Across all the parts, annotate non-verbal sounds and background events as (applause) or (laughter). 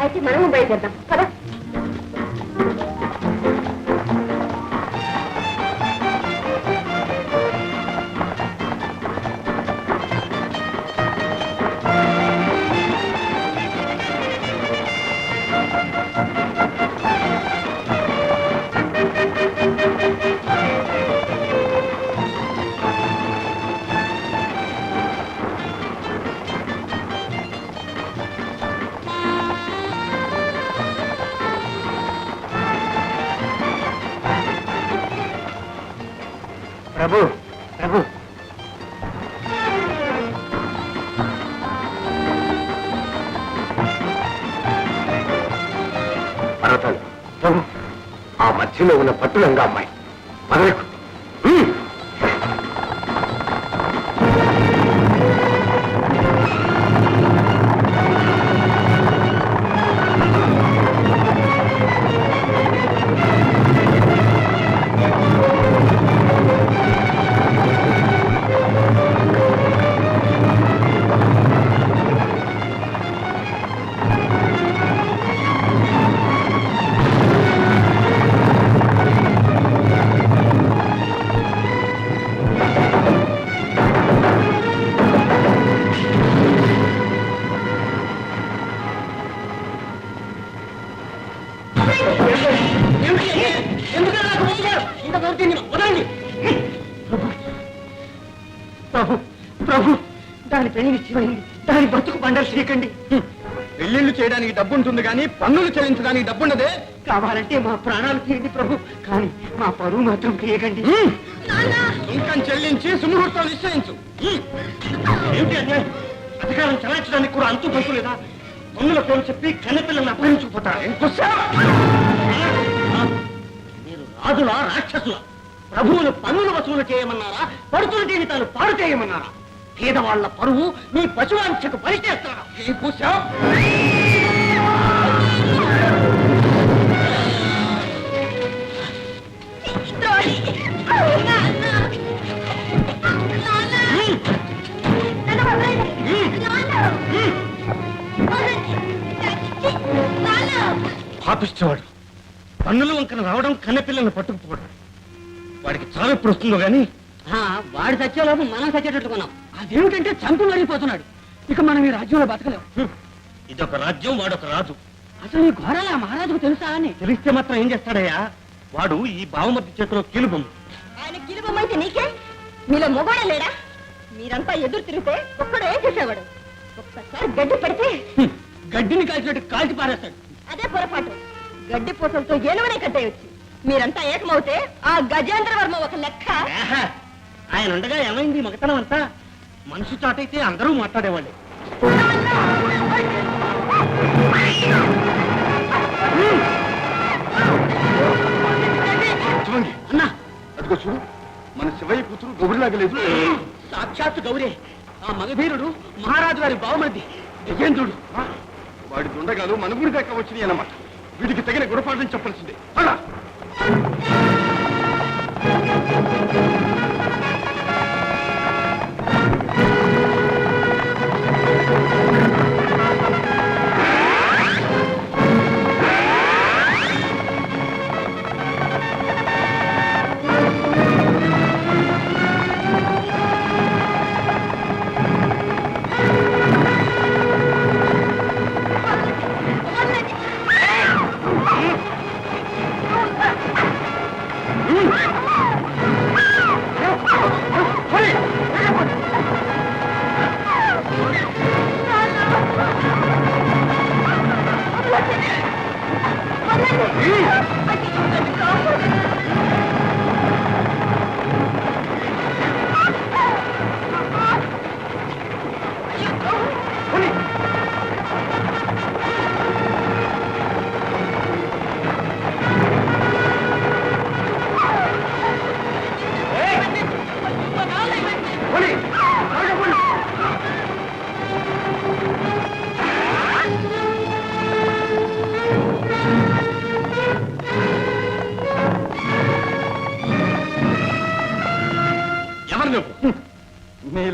అయితే మనము బయలుదేరదాం. కదా ప్రభు ప్రభు. పర్వతాలు. ప్రభు ఆ మధ్యలో ఉన్న పట్టులంగా అమ్మాయి. వదలకు ప్రభు ప్రభు దాని పెళ్ళి నిశ్చయమైంది. దాని బతుకు బండలు చేయకండి. పెళ్ళిళ్ళు చేయడానికి డబ్బు ఉంటుంది కానీ పన్నులు చెల్లించడానికి డబ్బు ఉండదే కావాలంటే మా ప్రాణాలు తీయండి ప్రభు. కానీ మా పరువు మాత్రం తీయకండి. ఇంకా చెల్లించి సుముహూర్తం నిశ్చయించు. ఏమిటి అన్యాయం అధికారం చలాయించడానికి కూడా అంతు పట్టు లేదా? పన్నుల పేరు చెప్పి కన్నెపిల్లల్ని అపహరించుకుపోతారు? మీరు రాజుల రాక్షసుల? ప్రభువులు పన్నులు వసూలు చేయమన్నారా? పడుతుంటే తాను పాడు చేయమన్నారా? పేదవాళ్ళ పరువు మీ పశువాంశకు పరిచేస్తారా ఈ పుష్ప పాపిస్తేవాడు పన్నుల వంకన రావడం కన్నెపిల్లల్ని పట్టుకుపోవడం. వాడికి చావు ఎప్పుడు వస్తుందో గాని వాడి సత్యలోపు మనం సత్యేటట్టుకున్నాం అదేమిటంటే చంపు మరిగిపోతున్నాడు. ఇక మనం ఈ రాజ్యంలో బతకలేం. ఇదొక రాజ్యం వాడొక రాజు. అసలు ఈ ఘోరాల మహారాజుకు తెలుసా అని? తెలిస్తే మాత్రం ఏం చేస్తాడయ్యా? వాడు ఈ బావమతి చేతిలో కీలుబొమ్మ. ఆయన గిలుబొమ్మైతే నీకే? మీలో మొగోడే లేడా? మీరంతా ఎదురు తిరిగితే ఒక్కడు ఏం చేసేవాడు? ఒక్కసారి గడ్డి పెడితే. గడ్డిని కాల్చినట్టు కాల్చి పారేస్తాడు. అదే పొరపాటు. గడ్డి పూసలతో ఏనువనే కట్టేయచ్చు. మీరంతా ఏకమవుతే ఆ గజేంద్ర వర్మ ఒక లెక్క! ఆయన ఉండగా ఏమైంది మగతనం అంతా? మనసు చాటైతే అందరూ మాట్లాడేవాళ్ళు. చూడండి. అన్నా. అదిగో చూడు. మన శివయ్య కూతురు గొబరిలాగా లేదు. సాక్షాత్ గౌరే. ఆ మగధీరుడు మహారాజు గారి బావమరిది గజేంద్రుడు. వాడి దుండగాలు మన గుడి దాకా వచ్చినాయి అన్నమాట. వీడికి తగిన గుణపాఠం చెప్పాల్సిందే. అలా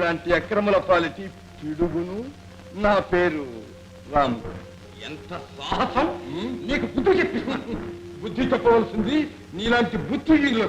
నీలాంటి అక్రముల పాలిటి పిడుగును నా పేరు రాము. ఎంత సాహసం? నీకు బుద్ధి చెప్పిస్తున్నాను. బుద్ధి చెప్పవలసింది నీలాంటి బుద్ధిహీనులు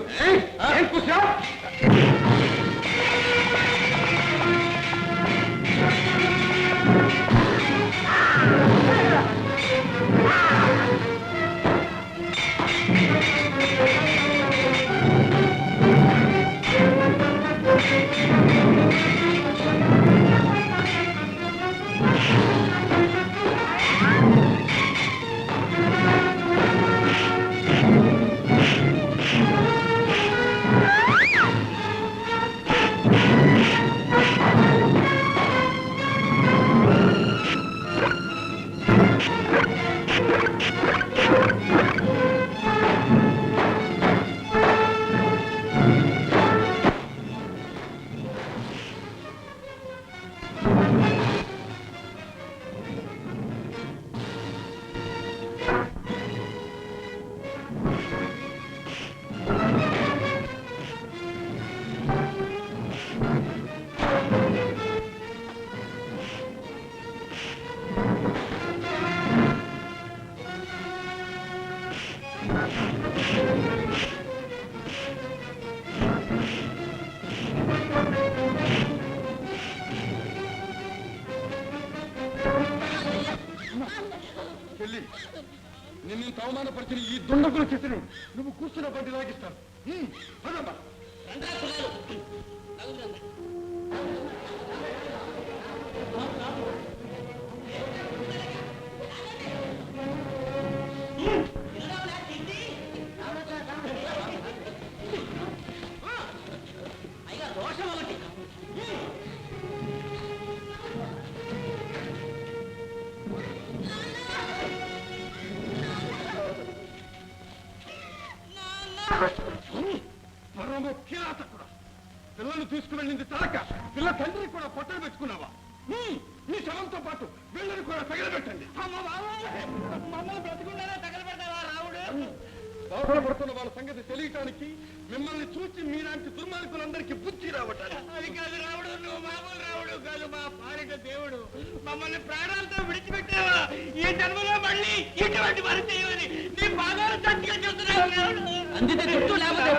వెళ్ళి. కుశా నిన్ను ఇంత అవమానపరిచిన ఈ దుండగుల చేతిని నువ్వు కూర్చున్న బండి లాగిస్తాను. హ్మ్, పదమ్మా. పిల్లలు తీసుకువెళ్ళింది తాక పిల్ల తండ్రి కూడా పొట్టలు పెట్టుకున్నావా? హ్మ్, మీ శవంతో పాటు వీళ్ళని కూడా తగలబెట్టండి. మమ్మల్ని బ్రతికుండానే తగలబెట్టావా రావుడు బాధపడుతున్న వాళ్ళ సంగతి తెలియటానికి మిమ్మల్ని చూసి మీలాంటి దుర్మార్గులందరికీ బుద్ధి రావటానికి. అది కాదు రావుడు నువ్వు మామూలు రావుడు కాదు మా పాలిట దేవుడు. మమ్మల్ని ప్రాణాలతో విడిచిపెట్టావా? ఈ జన్మలో మళ్ళీ ఇటువంటి పని చేయమని నీ పాదాలు చచ్చిగా చెప్తున్నావు రావుడు అందితే చుట్టూ లేకపోతే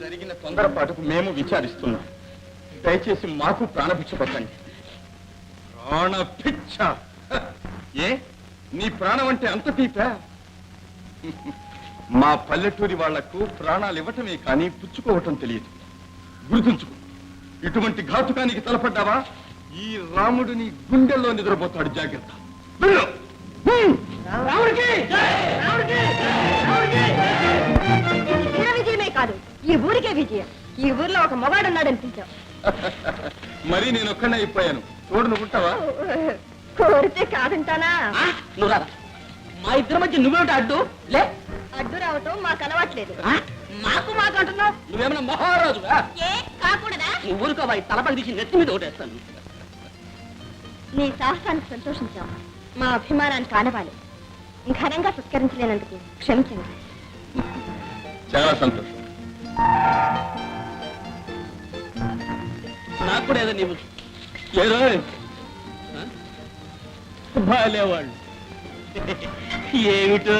జరిగిన తొందరపాటుకు మేము విచారిస్తున్నాం. దయచేసి మాకు ప్రాణభిక్ష పెట్టండి. ప్రాణభిక్ష? ఏ? నీ ప్రాణం అంటే అంత తీపా మా పల్లెటూరి వాళ్ళకు ప్రాణాలు ఇవ్వటమే కానీ పుచ్చుకోవటం తెలియదు. గుర్తుంచుకో ఇటువంటి ఘాతుకానికి తలపడ్డావా? ఈ రాముడిని గుండెల్లో నిద్రపోతాడు జాగ్రత్త. రాముడికి! రాముడికి! రాముడికి! ఈ ఊరికే విజయం. ఈ ఊర్లో ఒక మగాడు ఉన్నాడనిపించావు మరి నేను ఒక్కడే అయిపోయాను. తోడు నువ్వు ఉంటావా? కోరితే కాదంటానా? ఆ, నువ్వు రాదా మా ఇద్దరి మధ్య నువ్వేమిటి అడ్డు. లే. అడ్డు రావటం మాకు అలవాట్లేదు. ఆ, మాకు మాకు అంటున్నావు? నువ్వేమైనా మహారాజు ఏ కాకూడదా? నువ్వు ఊరుకో వాడి తలపై తీసి నెత్తి మీద ఒకటేస్తాను నీ సాహసానికి సంతోషించాం. మా అభిమానానికి ఆనవాలి ఘనంగా సత్కరించలేనందుకు క్షమించండి. చాలా సంతోషం. నాకు కూడా ఏదో నీవు. ఏదో ఆ? బాలేవాళ్ళు. (laughs) ఏమిటో?